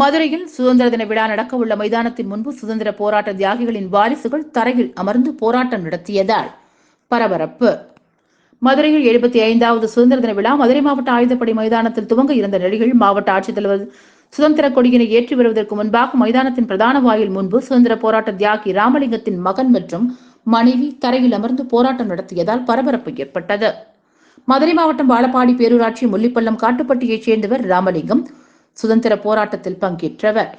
மதுரையில் சுதந்திர தின விழா நடக்க உள்ள மைதானத்தின் முன்பு சுதந்திர போராட்ட தியாகிகளின் வாரிசுகள் தரையில் அமர்ந்து போராட்டம் நடத்தியதால் பரபரப்பு. மதுரையில் எழுபத்தி ஐந்தாவது சுதந்திர தின விழா மதுரை மாவட்ட ஆயுதப்படை மைதானத்தில் துவங்க இருந்த நிலையில் மாவட்ட ஆட்சித்தலைவர் சுதந்திர கொடியினை ஏற்றி வருவதற்கு முன்பாக மைதானத்தின் பிரதான வாயில் முன்பு சுதந்திர போராட்ட தியாகி ராமலிங்கத்தின் மகன் மற்றும் மனைவி தரையில் அமர்ந்து போராட்டம் நடத்தியதால் பரபரப்பு ஏற்பட்டது. மதுரை மாவட்டம் வாழப்பாடி பேரூராட்சி முள்ளிப்பள்ளம் காட்டுப்பட்டியைச் சேர்ந்தவர் ராமலிங்கம் சுதந்திர போராட்டத்தில் பங்கேற்றவர்.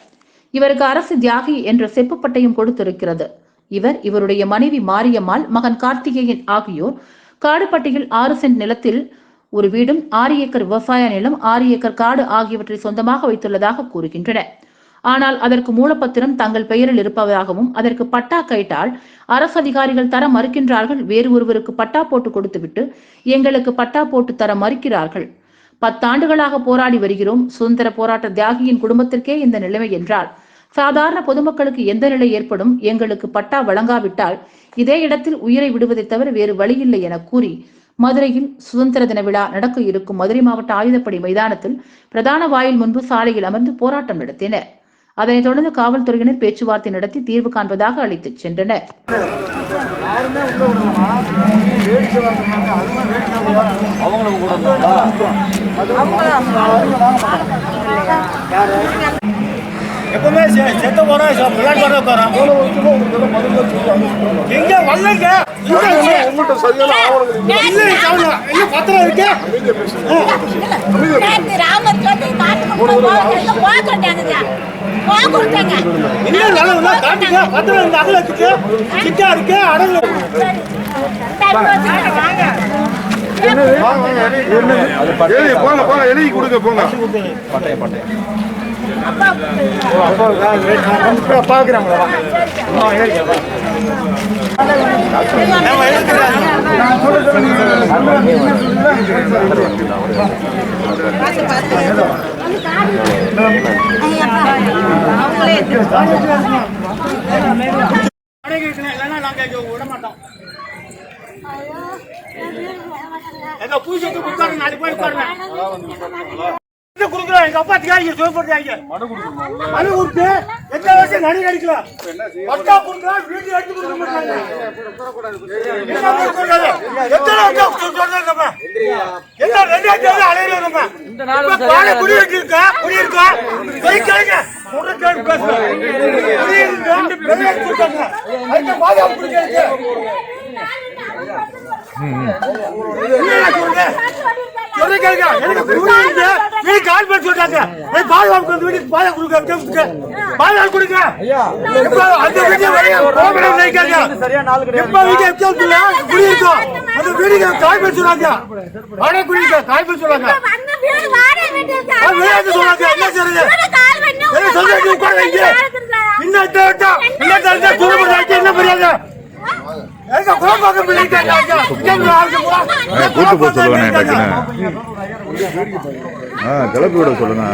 இவருக்கு அரசு தியாகி என்ற செப்பு பட்டயம் கொடுத்திருக்கிறது. இவர் இவருடைய மனைவி மாரியம்மாள் மகன் கார்த்திகேயன் ஆகியோர் காடுபட்டியில் ஆறு சென்ட் நிலத்தில் ஒரு வீடும் ஆறு ஏக்கர் விவசாய நிலம் ஆறு ஏக்கர் காடு ஆகியவற்றை சொந்தமாக வைத்துள்ளதாக கூறுகின்றனர். ஆனால் அதற்கு மூலப்பத்திரம் தங்கள் பெயரில் இருப்பதாகவும் அதற்கு பட்டா கைட்டால் அரசு அதிகாரிகள் தர மறுக்கின்றார்கள். வேறு ஒருவருக்கு பட்டா போட்டு கொடுத்துவிட்டு எங்களுக்கு பட்டா போட்டு தர மறுக்கிறார்கள். பத்தாண்டுகளாக போராடி வருகிறோம். சுதந்திர போராட்ட தியாகியின் குடும்பத்திற்கே இந்த நிலைமை என்றால் சாதாரண பொதுமக்களுக்கு எந்த நிலை ஏற்படும்? எங்களுக்கு பட்டா வழங்காவிட்டால் இதே இடத்தில் உயிரை விடுவதை தவிர வேறு வழியில்லை என கூறி மதுரையில் சுதந்திர தின விழா நடக்க இருக்கும் மதுரை மாவட்ட ஆயுதப்படை மைதானத்தில் பிரதான வாயில் முன்பு சாலையில் அமர்ந்து போராட்டம் நடத்தினர். அதனைத் தொடர்ந்து காவல்துறையினர் பேச்சுவார்த்தை நடத்தி தீர்வு காண்பதாக அழைத்துச் சென்றனர். எப்பவுமே செ- செத்து போறோம் விளையாட்டு போறோம் எங்க வரலங்க உங்கள்கிட்ட சரியான ஆவணங்கள் இல்லை. இல்ல கவலை. இல்ல பத்திரம் இருக்கு? போங்க போங்க. எழுதி கொடுங்க போங்க. நம்ம எழுதுறாங்க அடகு இருக்கணும் எங்க பூஜைக்கு உட்காருங்க கொடுக்குறோம் எங்க அப்பா தியாகி சிவப்படுறாங்க மனு கொடுத்து எத்தனை வருஷம் நடி நடிக்கல பட்டா கொடுக்குறோம் கொடுக்க மாட்டாங்க என்ன கொடுக்கக்கூடாது? எத்தனை நம்ம? என்ன ரெண்டாயிரத்தி ஏழு அலையிறோம் நம்ம? பானை குடி வச்சிருக்கா? குடி இருக்கா? போய் கேளுங்க. சொல்ற சொல்றது? சொல்ற கேளுங்க. எனக்கு. வீடு கால் பண்ணி சொல்றாங்க. ஏய், பாதுகாப்பு வந்து வீட்டுக்கு பாதுகாப்பு கொடுக்க, கொடுக்க. பாதுகாப்பு கொடுங்க. இப்ப அந்த வீட்டுல வெளியே போக முடியாது நினைக்காதீங்க. எப்ப வீட்டு எக்ஸாம்ல குடி இருக்கோம். அந்த கால் பண்ணி சொல்றாங்க. வாடகை குடி இருக்கு, கால் பண்ணி சொல்றாங்க. விளையாட்டு சொல்றாங்க. என்ன செய்றது? என்ன சொல்றது? நீ உட்காரு இங்க. இன்னும் எத்தனை வருஷம்? இன்னும் எத்தனை வருஷம் தூரப்பட்டு ஆச்சு, என்ன மரியாதை? கூட்டு போக இருக்காங்க. டக்குன்னு. ஆ கிளப்பி விட சொல்லுங்க.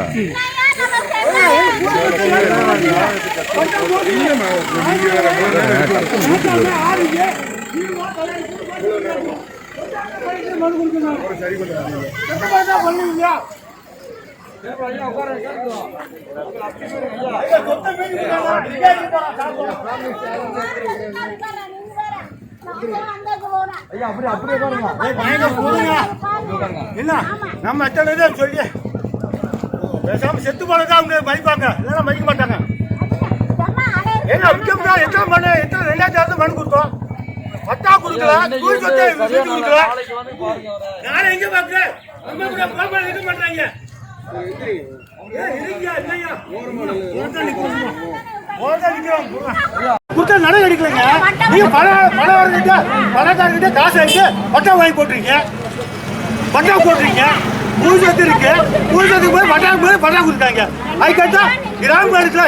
எந்த என்ன? நம்ம எத்தனை இதை சொல்லி? பேசாம செத்து போனதா அவங்க மதிப்பாங்க இல்லைன்னா மதிக்க மாட்டாங்க. ஏன்னா விற்கம்னா எத்தனை மணி எத்தனை ரெண்டாயிரத்தி ஆறு மணி கொடுத்தோம்? பத்தா கொடுக்கல கூலி சொத்தை கொடுக்கல. நாளை எங்க பாக்குறேன் இது பண்றாங்க ஏய், இருங்க, இல்லையா? நிக்கிறோம். கொடுத்தா நடை அடிக்கலைங்க நீங்க பண பண வரங்கிட்ட பணக்காரங்கிட்ட காசு வாங்கிட்டு பட்டா வாங்கி போட்டுருக்கீங்க. பட்டா போட்டுருக்கீங்க. பூஜத்து இருக்கு பூஜத்துக்கு போய் பட்டா போய் பட்டா கொடுத்தாங்க. அது கேட்டா கிராம இடத்துல